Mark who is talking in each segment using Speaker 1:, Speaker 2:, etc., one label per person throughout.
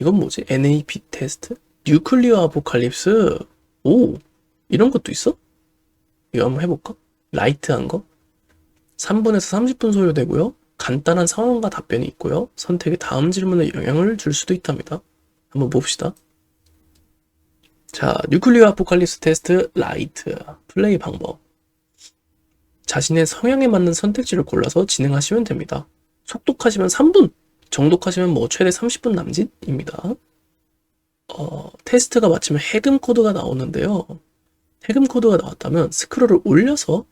Speaker 1: 이건 뭐지? NAP 테스트? 뉴클리어 아포칼립스? 오! 이런 것도 있어? 이거 한번 해볼까? 라이트한 거? 3분에서 30분 소요되고요. 간단한 상황과 답변이 있고요. 선택의 다음 질문에 영향을 줄 수도 있답니다. 한번 봅시다. 자, 뉴클리어 아포칼립스 테스트 라이트 플레이 방법. 자신의 성향에 맞는 선택지를 골라서 진행하시면 됩니다. 속독하시면 3분, 정독하시면 뭐 최대 30분 남짓입니다. 어, 테스트가 마치면 해금 코드가 나오는데요. 해금 코드가 나왔다면 스크롤을 올려서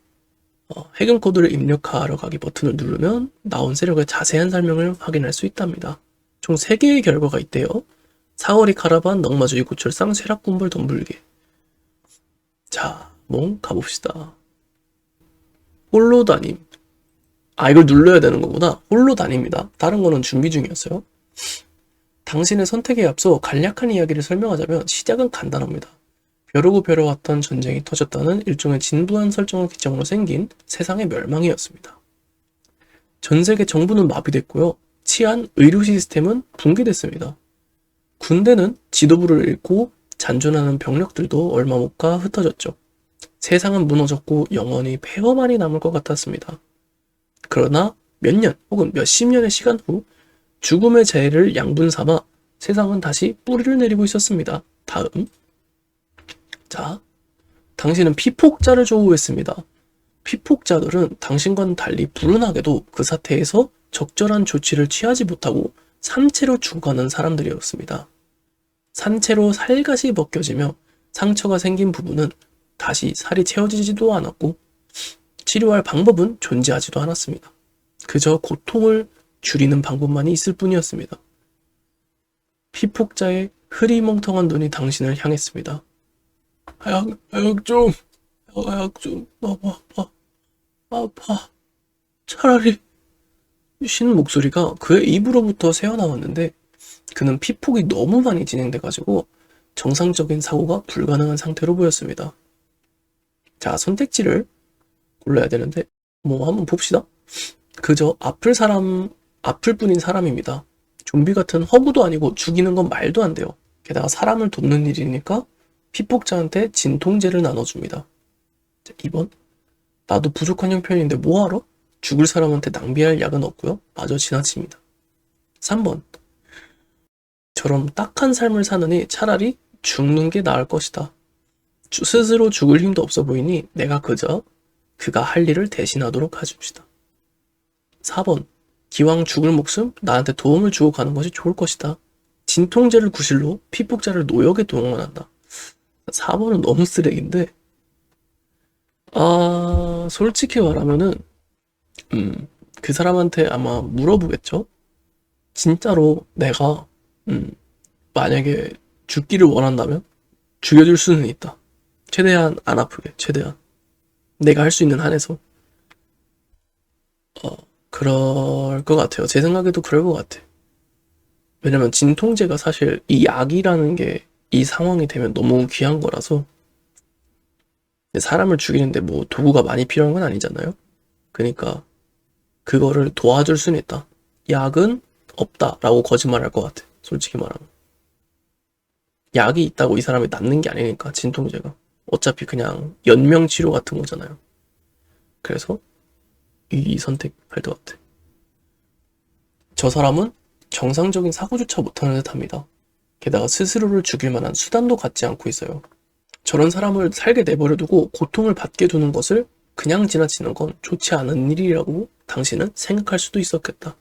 Speaker 1: 어, 해금 코드를 입력하러 가기 버튼을 누르면 나온 세력의 자세한 설명을 확인할 수 있답니다. 총 3개의 결과가 있대요. 사거리 카라반, 넉마주의 고철상, 쇠락군벌 덤불개. 자, 뭐 가봅시다. 홀로 다님. 아, 이걸 눌러야 되는 거구나. 홀로 다닙니다. 다른 거는 준비 중이었어요. 당신의 선택에 앞서 간략한 이야기를 설명하자면 시작은 간단합니다. 벼르고 벼러왔던 전쟁이 터졌다는 일종의 진부한 설정을 기점으로 생긴 세상의 멸망이었습니다. 전 세계 정부는 마비됐고요. 치안, 의료 시스템은 붕괴됐습니다. 군대는 지도부를 잃고 잔존하는 병력들도 얼마 못 가 흩어졌죠. 세상은 무너졌고 영원히 폐허만이 남을 것 같았습니다. 그러나 몇 년 혹은 몇 십 년의 시간 후 죽음의 재해를 양분 삼아 세상은 다시 뿌리를 내리고 있었습니다. 다음. 자, 당신은 피폭자를 조우했습니다. 피폭자들은 당신과는 달리 불운하게도 그 사태에서 적절한 조치를 취하지 못하고 산채로 죽어가는 사람들이었습니다. 산채로 살갗이 벗겨지며 상처가 생긴 부분은 다시 살이 채워지지도 않았고 치료할 방법은 존재하지도 않았습니다. 그저 고통을 줄이는 방법만이 있을 뿐이었습니다. 피폭자의 흐리멍텅한 눈이 당신을 향했습니다. 약, 약 좀, 약 좀, 너무 아파. 아파. 차라리, 쉬는 목소리가 그의 입으로부터 새어나왔는데, 그는 피폭이 너무 많이 진행돼가지고, 정상적인 사고가 불가능한 상태로 보였습니다. 자, 선택지를 골라야 되는데, 뭐, 한번 봅시다. 그저 아플 사람, 아플 뿐인 사람입니다. 좀비 같은 허구도 아니고 죽이는 건 말도 안 돼요. 게다가 사람을 돕는 일이니까 피폭자한테 진통제를 나눠줍니다. 자, 2번. 나도 부족한 형편인데 뭐하러? 죽을 사람한테 낭비할 약은 없고요. 마저 지나칩니다. 3번. 저럼 딱한 삶을 사느니 차라리 죽는 게 나을 것이다. 주- 스스로 죽을 힘도 없어 보이니 내가 그저 그가 할 일을 대신하도록 해줍시다. 4번. 기왕 죽을 목숨 나한테 도움을 주고 가는 것이 좋을 것이다. 진통제를 구실로 피폭자를 노역에 동원한다. 4번은 너무 쓰레기인데, 아, 솔직히 말하면은, 음, 그 사람한테 아마 물어보겠죠? 진짜로 내가, 음, 만약에 죽기를 원한다면 죽여줄 수는 있다. 최대한 안 아프게, 최대한. 내가 할 수 있는 한에서. 어, 그럴 것 같아요. 제 생각에도 그럴 것 같아. 왜냐면 진통제가 사실 이 약이라는 게 이 상황이 되면 너무 귀한 거라서 사람을 죽이는데 뭐 도구가 많이 필요한 건 아니잖아요. 그러니까 그거를 도와줄 수는 있다. 약은 없다라고 거짓말할 것 같아. 솔직히 말하면. 약이 있다고 이 사람이 낫는 게 아니니까 진통제가 어차피 그냥 연명 치료 같은 거잖아요. 그래서 이 선택할 것 같아. 저 사람은 정상적인 사고조차 못하는 듯합니다. 게다가 스스로를 죽일 만한 수단도 갖지 않고 있어요. 저런 사람을 살게 내버려두고 고통을 받게 두는 것을 그냥 지나치는 건 좋지 않은 일이라고 당신은 생각할 수도 있었겠다.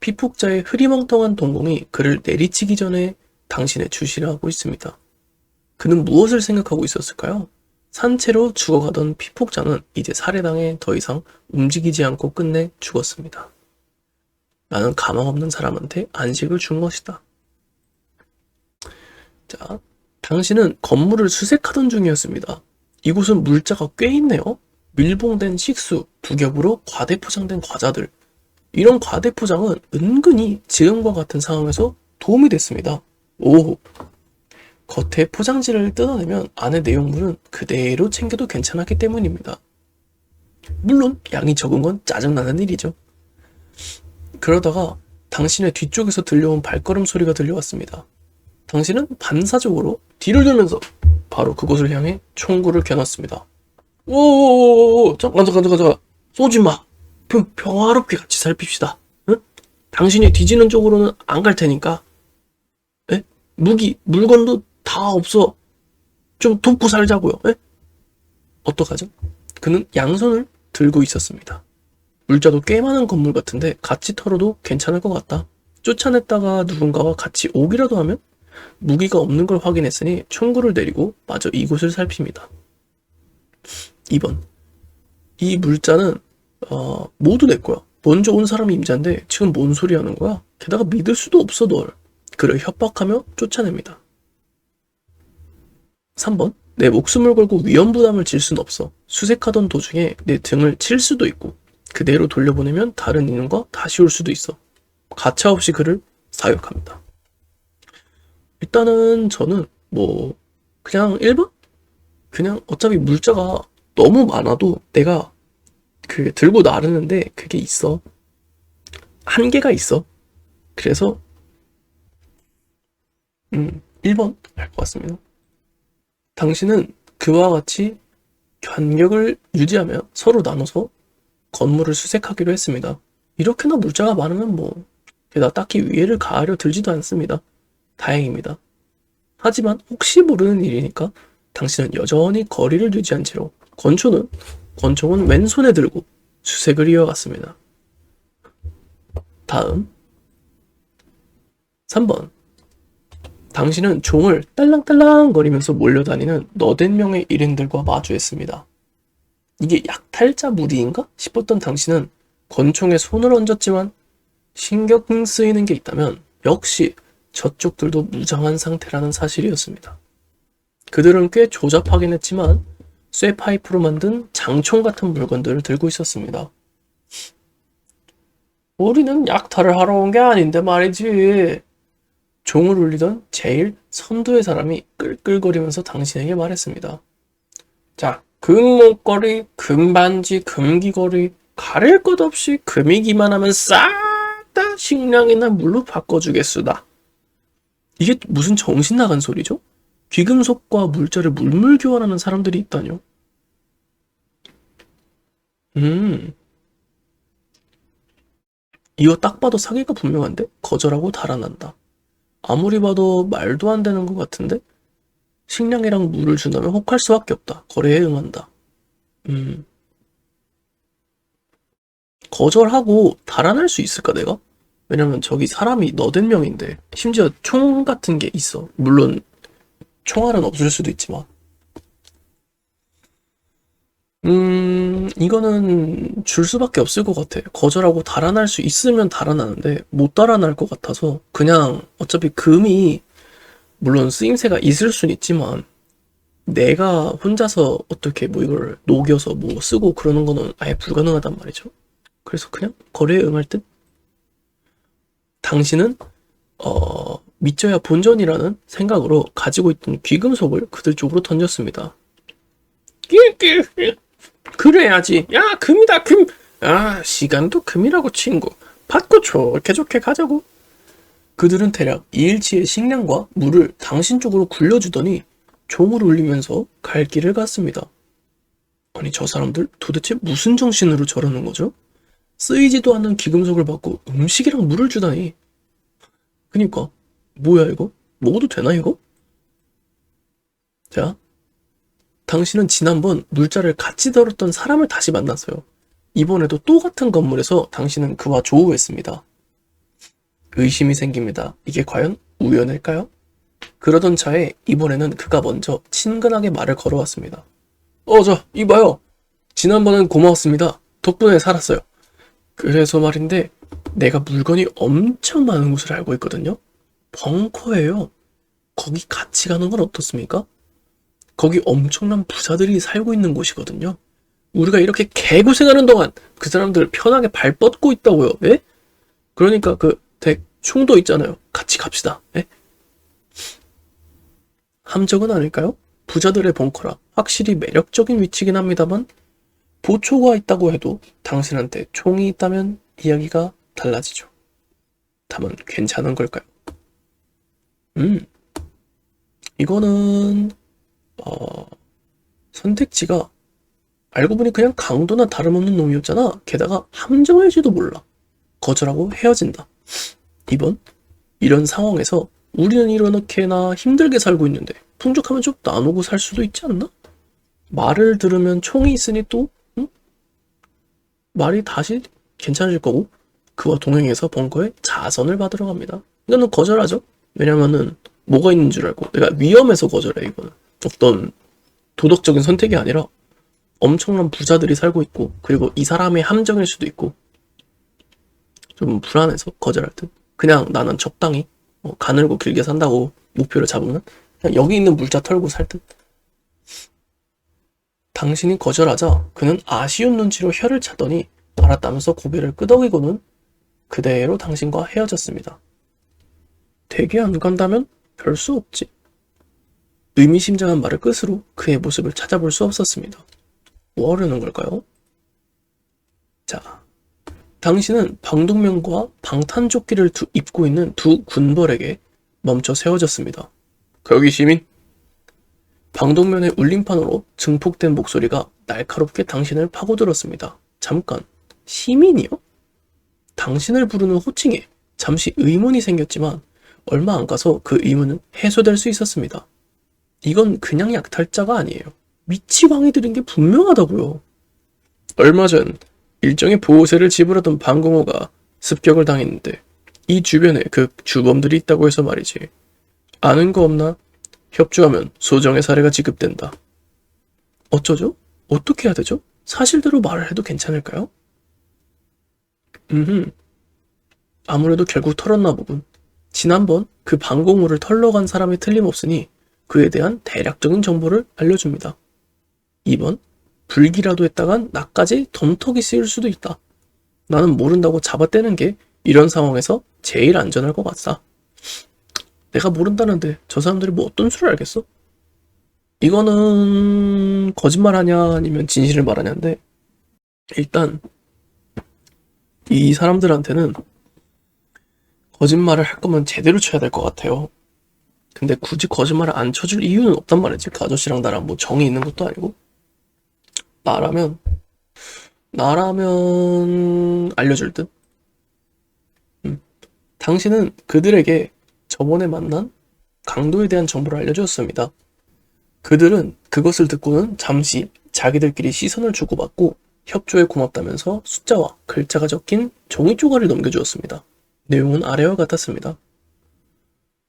Speaker 1: 피폭자의 흐리멍텅한 동공이 그를 내리치기 전에 당신의 주시를 하고 있습니다. 그는 무엇을 생각하고 있었을까요? 산채로 죽어가던 피폭자는 이제 살해당해 더 이상 움직이지 않고 끝내 죽었습니다. 나는 가망 없는 사람한테 안식을 준 것이다. 자, 당신은 건물을 수색하던 중이었습니다. 이곳은 물자가 꽤 있네요. 밀봉된 식수, 두 겹으로 과대 포장된 과자들. 이런 과대 포장은 은근히 지금과 같은 상황에서 도움이 됐습니다. 오, 겉에 포장지를 뜯어내면 안의 내용물은 그대로 챙겨도 괜찮았기 때문입니다. 물론 양이 적은 건 짜증나는 일이죠. 그러다가 당신의 뒤쪽에서 들려온 발걸음 소리가 들려왔습니다. 당신은 반사적으로 뒤를 돌면서 바로 그곳을 향해 총구를 겨눴습니다. 오오오오 잠깐 잠깐 잠깐 잠깐 쏘지 마. 평, 평화롭게 같이 살핍시다. 응? 당신이 뒤지는 쪽으로는 안 갈 테니까. 에? 무기 물건도 다 없어. 좀 돕고 살자고요. 에? 어떡하죠? 그는 양손을 들고 있었습니다. 물자도 꽤 많은 건물 같은데 같이 털어도 괜찮을 것 같다. 쫓아냈다가 누군가와 같이 오기라도 하면 무기가 없는 걸 확인했으니 총구를 내리고 마저 이곳을 살핍니다. 2번. 이 물자는 어, 모두 내 거야. 먼저 온 사람이 임자인데 지금 뭔 소리 하는 거야? 게다가 믿을 수도 없어 널. 그를 협박하며 쫓아냅니다. 3번. 내 목숨을 걸고 위험 부담을 질 순 없어. 수색하던 도중에 내 등을 칠 수도 있고 그대로 돌려보내면 다른 인원과 다시 올 수도 있어. 가차없이 그를 사육합니다. 일단은 저는 뭐 그냥 1번? 그냥 어차피 물자가 너무 많아도 내가 그 들고 나르는데 그게 있어. 한계가 있어. 그래서 음 1번 할 것 같습니다. 당신은 그와 같이 간격을 유지하며 서로 나눠서 건물을 수색하기로 했습니다. 이렇게나 물자가 많으면 뭐 게다 딱히 위해를 가하려 들지도 않습니다. 다행입니다. 하지만 혹시 모르는 일이니까 당신은 여전히 거리를 유지한 채로 권총은 권총은 왼손에 들고 수색을 이어갔습니다. 다음 3번 당신은 종을 딸랑딸랑 거리면서 몰려다니는 너댓 명의 일인들과 마주했습니다. 이게 약탈자 무리인가 싶었던 당신은 권총에 손을 얹었지만 신경 쓰이는 게 있다면 역시 저쪽들도 무장한 상태라는 사실이었습니다. 그들은 꽤 조잡하긴 했지만 쇠 파이프로 만든 장총 같은 물건들을 들고 있었습니다. 우리는 약탈을 하러 온 게 아닌데 말이지. 종을 울리던 제일 선두의 사람이 끌끌거리면서 당신에게 말했습니다. 자, 금목걸이, 금반지, 금귀걸이, 가릴 것 없이 금이기만 하면 싹 다 식량이나 물로 바꿔주겠수다. 이게 무슨 정신 나간 소리죠? 귀금속과 물자를 물물 교환하는 사람들이 있다뇨. 음. 이거 딱 봐도 사기가 분명한데? 거절하고 달아난다. 아무리 봐도 말도 안 되는 것 같은데? 식량이랑 물을 준다면 혹할 수밖에 없다. 거래에 응한다. 음. 거절하고 달아날 수 있을까, 내가? 왜냐면 저기 사람이 너댓 명인데, 심지어 총 같은 게 있어. 물론, 총알은 없을 수도 있지만. 음, 이거는 줄 수밖에 없을 것 같아. 거절하고 달아날 수 있으면 달아나는데, 못 달아날 것 같아서, 그냥 어차피 금이, 물론 쓰임새가 있을 순 있지만, 내가 혼자서 어떻게 뭐 이걸 녹여서 뭐 쓰고 그러는 거는 아예 불가능하단 말이죠. 그래서 그냥 거래에 응할 듯? 당신은, 어, 믿져야 본전이라는 생각으로 가지고 있던 귀금속을 그들 쪽으로 던졌습니다. 그래야지. 야, 금이다, 금. 아, 시간도 금이라고 친구. 받고 좋게 좋게 가자고. 그들은 대략 2일치의 식량과 물을 당신 쪽으로 굴려주더니 종을 울리면서 갈 길을 갔습니다. 아니, 저 사람들 도대체 무슨 정신으로 저러는 거죠? 쓰이지도 않는 기금속을 받고 음식이랑 물을 주다니. 그니까, 뭐야, 이거? 먹어도 되나, 이거? 자, 당신은 지난번 물자를 같이 다뤘던 사람을 다시 만났어요. 이번에도 또 같은 건물에서 당신은 그와 조우했습니다. 의심이 생깁니다. 이게 과연 우연일까요? 그러던 차에 이번에는 그가 먼저 친근하게 말을 걸어왔습니다. 어, 저, 이봐요. 지난번엔 고마웠습니다. 덕분에 살았어요. 그래서 말인데, 내가 물건이 엄청 많은 곳을 알고 있거든요? 벙커예요. 거기 같이 가는 건 어떻습니까? 거기 엄청난 부자들이 살고 있는 곳이거든요. 우리가 이렇게 개고생하는 동안 그 사람들 편하게 발 뻗고 있다고요. 예? 그러니까 그덱 총도 있잖아요. 같이 갑시다. 예? 함정은 아닐까요? 부자들의 벙커라 확실히 매력적인 위치긴 합니다만 보초가 있다고 해도 당신한테 총이 있다면 이야기가 달라지죠. 그렇다면 괜찮은 걸까요? 음, 이거는, 어, 선택지가 알고 보니 그냥 강도나 다름없는 놈이었잖아. 게다가 함정일지도 몰라. 거절하고 헤어진다. 2번, 이런 상황에서 우리는 이렇게나 힘들게 살고 있는데 풍족하면 좀 나누고 살 수도 있지 않나? 말을 들으면 총이 있으니 또 응? 말이 다시 괜찮아질 거고 그와 동행해서 벙커에 자선을 받으러 갑니다. 이거는 거절하죠. 왜냐면은 뭐가 있는 줄 알고 내가 위험해서 거절해 이거는 어떤 도덕적인 선택이 아니라 엄청난 부자들이 살고 있고 그리고 이 사람의 함정일 수도 있고 좀 불안해서 거절할 듯. 그냥 나는 적당히 어, 가늘고 길게 산다고 목표를 잡으면 그냥 여기 있는 물자 털고 살 듯. 당신이 거절하자 그는 아쉬운 눈치로 혀를 차더니 알았다면서 고개를 끄덕이고는 그대로 당신과 헤어졌습니다. 대기 안 간다면 별 수 없지. 의미심장한 말을 끝으로 그의 모습을 찾아볼 수 없었습니다. 뭐 하려는 걸까요? 자, 당신은 방독면과 방탄조끼를 두- 입고 있는 두 군벌에게 멈춰 세워졌습니다. 거기 시민? 방독면의 울림판으로 증폭된 목소리가 날카롭게 당신을 파고들었습니다. 잠깐, 시민이요? 당신을 부르는 호칭에 잠시 의문이 생겼지만 얼마 안 가서 그 의문은 해소될 수 있었습니다. 이건 그냥 약탈자가 아니에요. 들은 게 분명하다고요. 얼마 전 일정의 보호세를 지불하던 방공호가 습격을 당했는데 이 주변에 그 주범들이 있다고 해서 말이지. 아는 거 없나? 협조하면 소정의 사례가 지급된다. 어쩌죠? 어떻게 해야 되죠? 사실대로 말을 해도 괜찮을까요? 음, 아무래도 결국 털었나 보군. 지난번 그 방공호를 털러 간 사람이 틀림없으니 그에 대한 대략적인 정보를 알려줍니다. 2번, 불기라도 했다간 나까지 덤턱이 쓰일 수도 있다. 나는 모른다고 잡아떼는 게 이런 상황에서 제일 안전할 것 같다. 내가 모른다는데 저 사람들이 뭐 어떤 수를 알겠어? 이거는 거짓말 하냐 아니면 진실을 말하냐인데 일단 이 사람들한테는 거짓말을 할 거면 제대로 쳐야 될 것 같아요. 근데 굳이 거짓말을 안 쳐줄 이유는 없단 말이지. 그 아저씨랑 나랑 뭐 정이 있는 것도 아니고. 나라면, 나라면 알려줄 듯. 음. 당신은 그들에게 저번에 만난 강도에 대한 정보를 알려주었습니다. 그들은 그것을 듣고는 잠시 자기들끼리 시선을 주고받고 협조에 고맙다면서 숫자와 글자가 적힌 종이 쪼가리를 넘겨주었습니다. 내용은 아래와 같았습니다.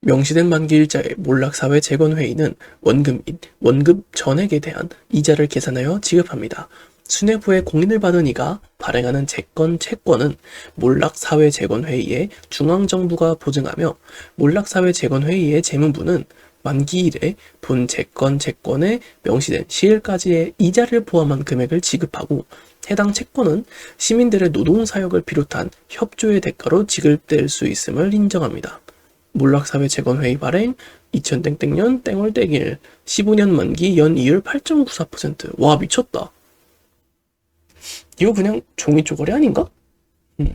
Speaker 1: 명시된 만기 일자의 몰락사회 재건회의는 원금 및 원금 전액에 대한 이자를 계산하여 지급합니다. 수뇌부에 공인을 받은 이가 발행하는 채권 채권은 몰락사회 재건회의에 중앙정부가 보증하며 몰락사회 재건회의의 재무부는 만기일에 본 채권 채권에 명시된 시일까지의 이자를 포함한 금액을 지급하고 해당 채권은 시민들의 노동사역을 비롯한 협조의 대가로 지급될 수 있음을 인정합니다. 몰락사회 재건 회의 발행 2000땡땡년 땡월 땡일 15년 만기 연 이율 8.94%와 미쳤다. 이거 그냥 종이 쪼가리 아닌가? 음.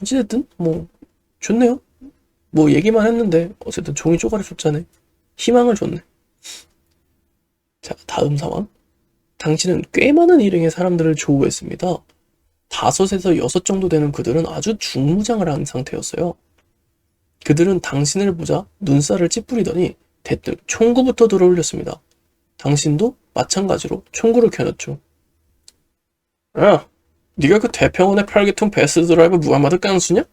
Speaker 1: 어찌됐든 뭐 좋네요. 뭐 얘기만 했는데 어쨌든 종이 쪼가리 줬잖아요 희망을 줬네. 자 다음 상황. 당신은 꽤 많은 일행의 사람들을 조우했습니다. 다섯에서 여섯 정도 되는 그들은 아주 중무장을 한 상태였어요 그들은 당신을 보자 눈살을 찌푸리더니 대뜸 총구부터 들어올렸습니다. 당신도 마찬가지로 총구를 켜놨죠. 야, 네가 그 대평원의 팔계통 베스트 드라이버 무하마드 깐수냐?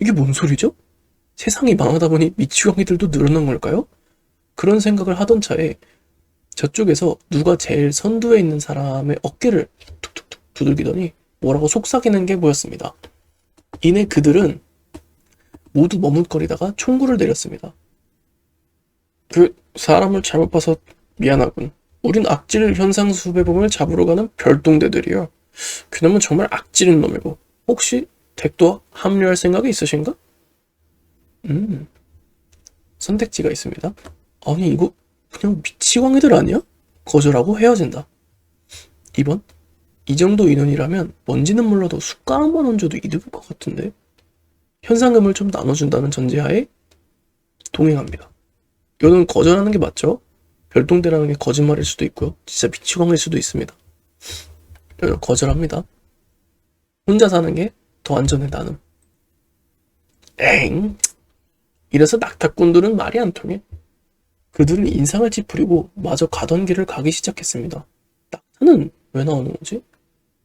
Speaker 1: 이게 뭔 소리죠? 세상이 망하다 보니 미치광이들도 늘어난 걸까요? 그런 생각을 하던 차에 저쪽에서 누가 제일 선두에 있는 사람의 어깨를 툭툭툭 두들기더니 뭐라고 속삭이는 게 보였습니다. 이내 그들은 모두 머뭇거리다가 총구를 내렸습니다. 그 사람을 잘못 봐서 미안하군. 우린 악질 현상 수배범을 잡으러 가는 별동대들이야. 그놈은 정말 악질인 놈이고 혹시 덱도와 합류할 생각이 있으신가? 음, 선택지가 있습니다. 아니 이거 그냥 미치광이들 아니야? 거절하고 헤어진다. 2번 이 정도 인원이라면 뭔지는 몰라도 숟가락만 얹어도 이득일 것 같은데 현상금을 좀 나눠준다는 전제하에 동행합니다. 이거는 거절하는 게 맞죠? 별동대라는 게 거짓말일 수도 있고요. 진짜 미치광일 수도 있습니다. 거절합니다. 혼자 사는 게 더 안전해 나는. 엥. 이래서 낙타꾼들은 말이 안 통해. 그들은 인상을 찌푸리고 마저 가던 길을 가기 시작했습니다. 낙타는 왜 나오는 거지?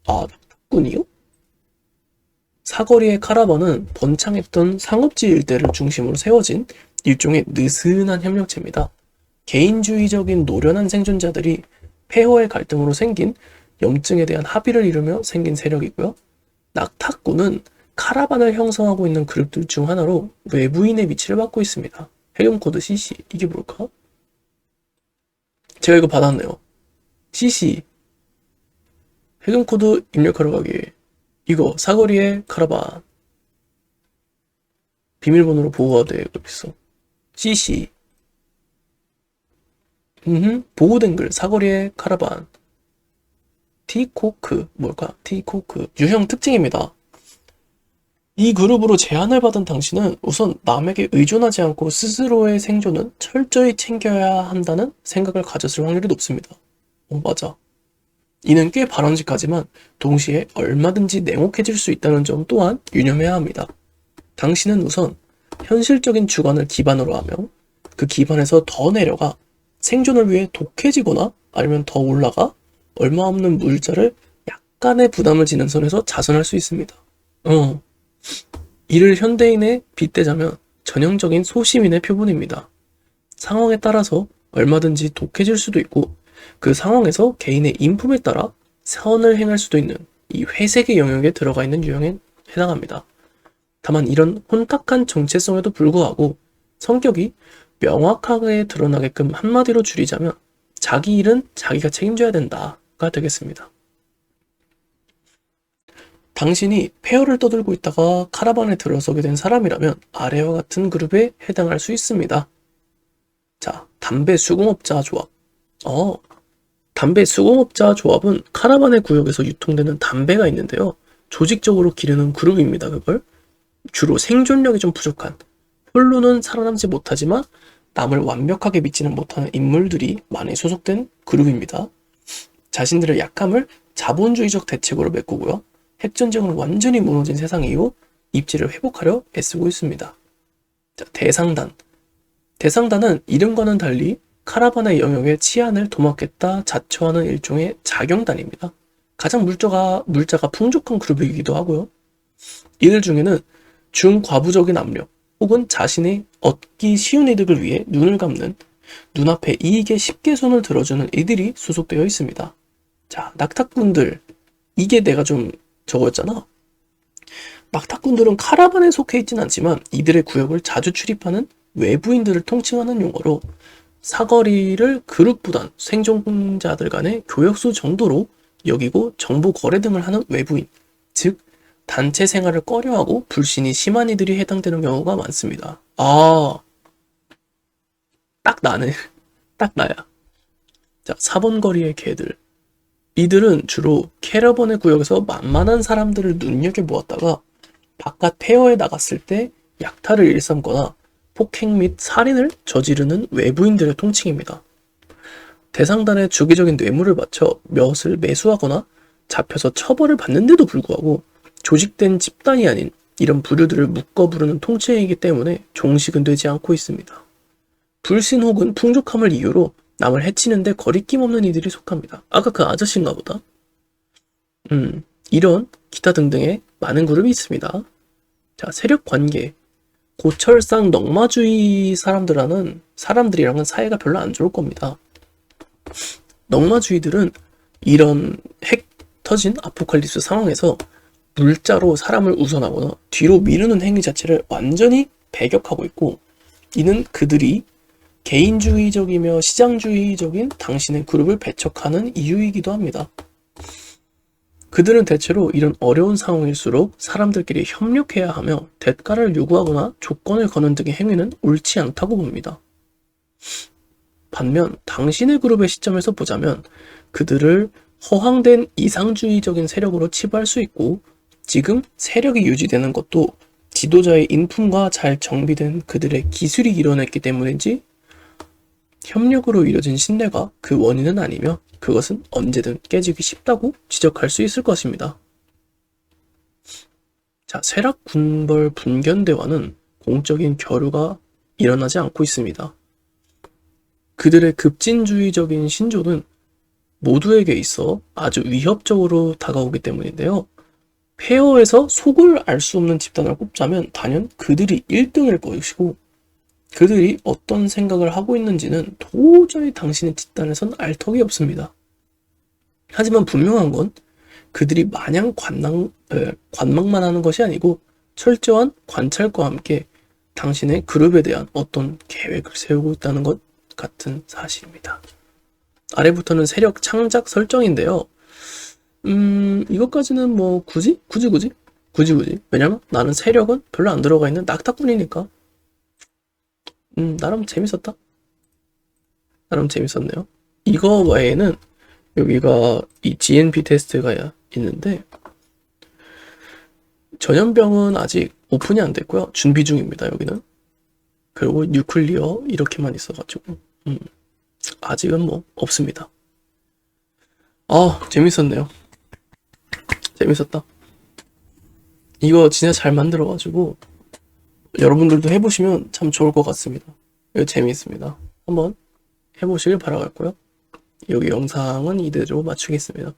Speaker 1: 아, 낙타꾼이요? 사거리의 카라반은 번창했던 상업지 일대를 중심으로 세워진 일종의 느슨한 협력체입니다. 개인주의적인 노련한 생존자들이 폐허의 갈등으로 생긴 염증에 대한 합의를 이루며 생긴 세력이고요. 낙타꾼은 카라반을 형성하고 있는 그룹들 중 하나로 외부인의 위치를 맡고 있습니다. 해금 코드 CC 이게 뭘까? 제가 이거 받았네요. CC 해금 코드 입력하러 가기 이거 사거리의 카라반 비밀번호로 보호가 되고 있어. CC 음 보호된 글 사거리의 카라반 티코크 뭘까? 티코크 유형 특징입니다. 이 그룹으로 제안을 받은 당신은 우선 남에게 의존하지 않고 스스로의 생존은 철저히 챙겨야 한다는 생각을 가졌을 확률이 높습니다. 어, 맞아. 이는 꽤 바람직하지만 동시에 얼마든지 냉혹해질 수 있다는 점 또한 유념해야 합니다. 당신은 우선 현실적인 주관을 기반으로 하며 그 기반에서 더 내려가 생존을 위해 독해지거나 아니면 더 올라가 얼마 없는 물자를 약간의 부담을 지는 선에서 자선할 수 있습니다. 어. 이를 현대인에 빗대자면 전형적인 소시민의 표본입니다. 상황에 따라서 얼마든지 독해질 수도 있고 그 상황에서 개인의 인품에 따라 선을 행할 수도 있는 이 회색의 영역에 들어가 있는 유형에 해당합니다. 다만 이런 혼탁한 정체성에도 불구하고 성격이 명확하게 드러나게끔 한마디로 줄이자면 자기 일은 자기가 책임져야 된다가 되겠습니다. 당신이 폐허를 떠들고 있다가 카라반에 들어서게 된 사람이라면 아래와 같은 그룹에 해당할 수 있습니다. 자, 담배 수공업자 조합. 어, 담배 수공업자 조합은 카라반의 구역에서 유통되는 담배가 있는데요. 조직적으로 기르는 그룹입니다, 그걸. 주로 생존력이 좀 부족한, 홀로는 살아남지 못하지만 남을 완벽하게 믿지는 못하는 인물들이 많이 소속된 그룹입니다. 자신들의 약함을 자본주의적 대책으로 메꾸고요. 핵전쟁으로 완전히 무너진 세상 이후 입지를 회복하려 애쓰고 있습니다. 자, 대상단. 대상단은 이름과는 달리 카라반의 영역에 치안을 도맡겠다 자처하는 일종의 자경단입니다. 가장 물자가, 물자가 풍족한 그룹이기도 하고요. 이들 중에는 중과부적인 압력 혹은 자신이 얻기 쉬운 이득을 위해 눈을 감는 눈앞에 이익에 쉽게 손을 들어주는 이들이 소속되어 있습니다. 자, 낙타꾼들. 이게 내가 좀 저거였잖아. 낙타꾼들은 카라반에 속해 있진 않지만 이들의 구역을 자주 출입하는 외부인들을 통칭하는 용어로 사거리를 그룹보단 생존자들 간의 교역수 정도로 여기고 정보 거래 등을 하는 외부인, 즉 단체 생활을 꺼려하고 불신이 심한 이들이 해당되는 경우가 많습니다. 아, 딱 나네. 딱 나야. 자, 4번 거리의 개들. 이들은 주로 캐러번의 구역에서 만만한 사람들을 눈여겨보았다가 바깥 폐허에 나갔을 때 약탈을 일삼거나 폭행 및 살인을 저지르는 외부인들의 통칭입니다. 대상단에 주기적인 뇌물을 바쳐 몇을 매수하거나 잡혀서 처벌을 받는데도 불구하고 조직된 집단이 아닌 이런 부류들을 묶어 부르는 통칭이기 때문에 종식은 되지 않고 있습니다. 불신 혹은 풍족함을 이유로 남을 해치는데 거리낌 없는 이들이 속합니다. 아까 그 아저씨인가 보다. 음, 이런 기타 등등의 많은 그룹이 있습니다. 자, 세력 관계. 고철상 넉마주의 사람들과는 사람들이랑은 사이가 별로 안 좋을 겁니다. 넉마주의들은 이런 핵 터진 아포칼립스 상황에서 물자로 사람을 우선하거나 뒤로 미루는 행위 자체를 완전히 배격하고 있고 이는 그들이 개인주의적이며 시장주의적인 당신의 그룹을 배척하는 이유이기도 합니다. 그들은 대체로 이런 어려운 상황일수록 사람들끼리 협력해야 하며 대가를 요구하거나 조건을 거는 등의 행위는 옳지 않다고 봅니다. 반면 당신의 그룹의 시점에서 보자면 그들을 허황된 이상주의적인 세력으로 치부할 수 있고 지금 세력이 유지되는 것도 지도자의 인품과 잘 정비된 그들의 기술이 이뤄냈기 때문인지 협력으로 이뤄진 신뢰가 그 원인은 아니며 그것은 언제든 깨지기 쉽다고 지적할 수 있을 것입니다. 자, 쇠락 군벌 분견대화는 공적인 결유가 일어나지 않고 있습니다. 그들의 급진주의적인 신조는 모두에게 있어 아주 위협적으로 다가오기 때문인데요. 폐허에서 속을 알 수 없는 집단을 꼽자면 단연 그들이 1등일 것이고 그들이 어떤 생각을 하고 있는지는 도저히 당신의 집단에선 알 턱이 없습니다. 하지만 분명한 건 그들이 마냥 관망, 에, 관망만 하는 것이 아니고 철저한 관찰과 함께 당신의 그룹에 대한 어떤 계획을 세우고 있다는 것 같은 사실입니다. 아래부터는 세력 창작 설정인데요. 음, 이것까지는 뭐 굳이? 굳이 굳이? 굳이 굳이? 왜냐면 나는 세력은 별로 안 들어가 있는 낙타꾼이니까. 음, 나름 재밌었다. 나름 재밌었네요. 이거 외에는 여기가 이 GNP 테스트가 있는데 전염병은 아직 오픈이 안 됐고요. 준비 중입니다. 여기는. 그리고 뉴클리어 이렇게만 있어가지고 음, 아직은 뭐 없습니다. 아 재밌었네요. 재밌었다. 이거 진짜 잘 만들어가지고 여러분들도 해보시면 참 좋을 것 같습니다. 이거 재미있습니다. 한번 해보시길 바라겠고요. 여기 영상은 이대로 마치겠습니다.